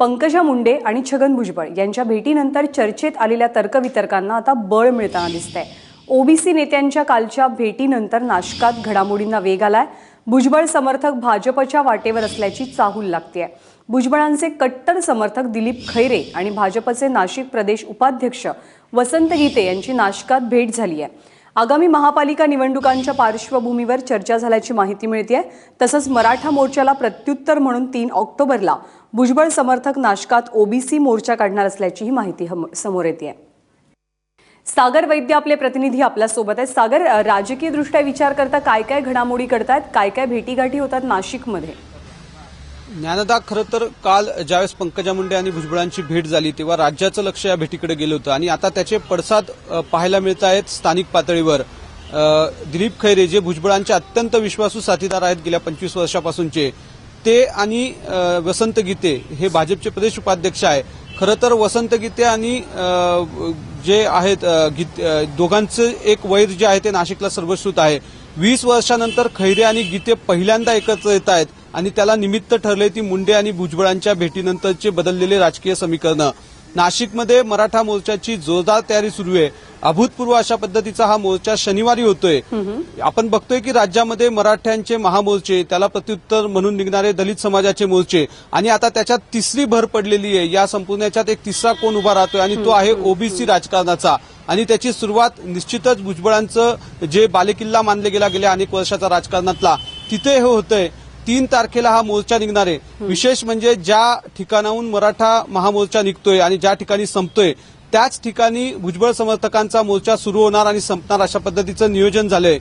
पंकजा मुंडे आणि छगन भुजबळ यांच्या भेटीनंतर चर्चेत आलेल्या तर्कवितर्कांना आता बळ मिळताना दिसतंय. ओबीसी नेत्यांच्या कालच्या भेटीनंतर नाशकात घडामोडींना वेग आलाय. भुजबळ समर्थक भाजपच्या वाटेवर असल्याची चाहूल लागतेय. भुजबळांचे कट्टर समर्थक दिलीप खैरे आणि भाजपचे नाशिक प्रदेश उपाध्यक्ष वसंत गीते यांची नाशकात भेट झाली आहे आगामी महापालिका निवडणुकांच्या पार्श्वभूमीवर चर्चा झाल्याची माहिती मिळते तसंच मराठा मोर्चाला प्रत्युत्तर म्हणून तीन ऑक्टोबरला भुजबळ समर्थक नाशकात ओबीसी मोर्चा काढणार असल्याचीही माहिती हम- समोर येते सागर वैद्य आपले प्रतिनिधी आपल्यासोबत आहेत. सागर राजकीय दृष्ट्या विचार करता काय काय घडामोडी करतायत काय काय भेटीगाठी होतात नाशिकमध्ये? ज्ञानदा खरं तर काल ज्यावेळेस पंकजा मुंडे आणि भुजबळांची भेट झाली तेव्हा राज्याचं लक्ष या भेटीकडे गेलं होतं. आणि आता त्याचे पडसाद पाहायला मिळत आहेत स्थानिक पातळीवर. दिलीप खैरे जे भुजबळांचे अत्यंत विश्वासू साथीदार आहेत गेल्या पंचवीस वर्षापासूनचे ते आणि वसंत गीते हे भाजपचे प्रदेश उपाध्यक्ष आहे. खरं तर वसंत गीते आणि जे आहेत गीत- दोघांचं एक वैर जे आहे ते नाशिकला सर्वश्रुत आहे. वीस वर्षानंतर खैरे आणि गीते पहिल्यांदा एकत्र येत आहेत आणि त्याला निमित्त ठरले ती मुंडे आणि भुजबळांच्या भेटीनंतरचे बदललेले राजकीय समीकरणं. नाशिकमध्ये मराठा मोर्चाची जोरदार तयारी सुरू आहे. अभूतपूर्व अशा पद्धतीचा हा मोर्चा शनिवारी होतोय. आपण बघतोय की राज्यामध्ये मराठ्यांचे महामोर्चे त्याला प्रत्युत्तर म्हणून निघणारे दलित समाजाचे मोर्चे आणि आता त्याच्यात तिसरी भर पडलेली आहे. या संपूर्ण याच्यात एक तिसरा कोण उभा राहतोय आणि तो आहे ओबीसी राजकारणाचा. आणि त्याची सुरुवात निश्चितच भुजबळांचं जे बालेकिल्ला मानले गेला गेल्या अनेक वर्षाचा राजकारणातला तिथे हे होतंय. तीन तारखेला हा मोर्चा निघणार आहे. विशेष म्हणजे ज्या ठिकाणाहून मराठा महामोर्चा निघतोय आणि ज्या ठिकाणी संपतोय त्याच ठिकाणी भुजबळ समर्थकांचा मोर्चा सुरू होणार आणि संपणार अशा पद्धतीचं नियोजन झालंय.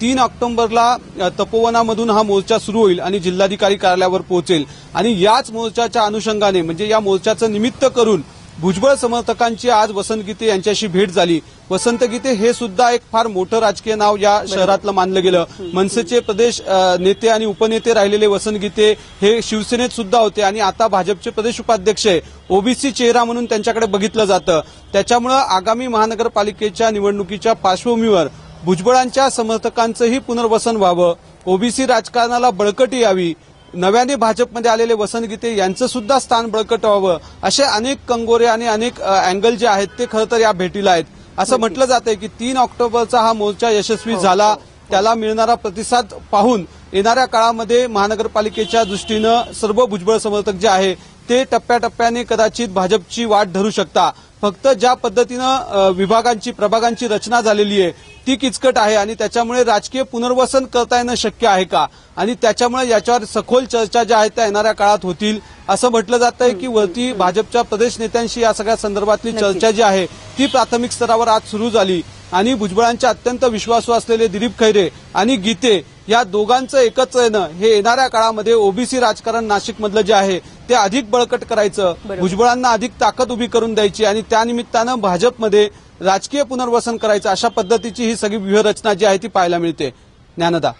तीन ऑक्टोबरला तपोवनामधून हा मोर्चा सुरू होईल आणि जिल्हाधिकारी कार्यालयावर पोहोचेल. आणि याच मोर्चाच्या अनुषंगाने म्हणजे या मोर्चाचं निमित्त करून भुजबळ समर्थकांची आज वसंत गीते यांच्याशी भेट झाली. वसंत गीते हे सुद्धा एक फार मोठं राजकीय नाव या शहरातलं मानलं गेलं. मनसेचे प्रदेश नेते आणि उपनेते राहिलेले वसंत गीते हे शिवसेनेत सुद्धा होते आणि आता भाजपचे प्रदेश उपाध्यक्ष आहे. ओबीसी चेहरा म्हणून त्यांच्याकडे बघितलं जातं. त्याच्यामुळं आगामी महानगरपालिकेच्या निवडणुकीच्या पार्श्वभूमीवर भुजबळांच्या समर्थकांचंही पुनर्वसन व्हावं. ओबीसी राजकारणाला बळकटी यावी. नव्याने भाजपमध्ये आलेले वसंत गीते यांचं सुद्धा स्थान बळकट व्हावं. असे अनेक कंगोरे आणि अनेक अँगल जे आहेत ते खरं तर या भेटीला आहेत. असं म्हटलं जातंय की तीन ऑक्टोबरचा हा मोर्चा यशस्वी झाला त्याला मिळणारा प्रतिसाद पाहून येणाऱ्या काळामध्ये महानगरपालिकेच्या दृष्टीनं सर्व भुजबळ समर्थक जे आहे ते टप्प्याटप्प्याने कदाचित भाजपची वाट धरू शकता. फक्त ज्या पद्धतीनं विभागांची प्रभागांची रचना झालेली आहे ती किचकट आहे आणि त्याच्यामुळे राजकीय पुनर्वसन करता येणं शक्य आहे का? आणि त्याच्यामुळे याच्यावर सखोल चर्चा ज्या आहेत त्या येणाऱ्या काळात होतील. असं म्हटलं जात आहे की वरती भाजपच्या प्रदेश नेत्यांशी या सगळ्या संदर्भातली चर्चा जी आहे ती प्राथमिक स्तरावर आज सुरू झाली. आणि भुजबळांचे अत्यंत विश्वासू असलेले दिलीप खैरे आणि गीते या दोघांचं एकत्र येणं हे येणाऱ्या काळामध्ये ओबीसी राजकारण नाशिकमधलं जे आहे ते अधिक बळकट करायचं. भुजबळांना अधिक ताकद उभी करून द्यायची आणि त्यानिमित्तानं भाजपमध्ये राजकीय पुनर्वसन करायचं अशा पद्धतीची ही सगळी व्यूहरचना जी आहे ती पाहायला मिळते. ज्ञानदा.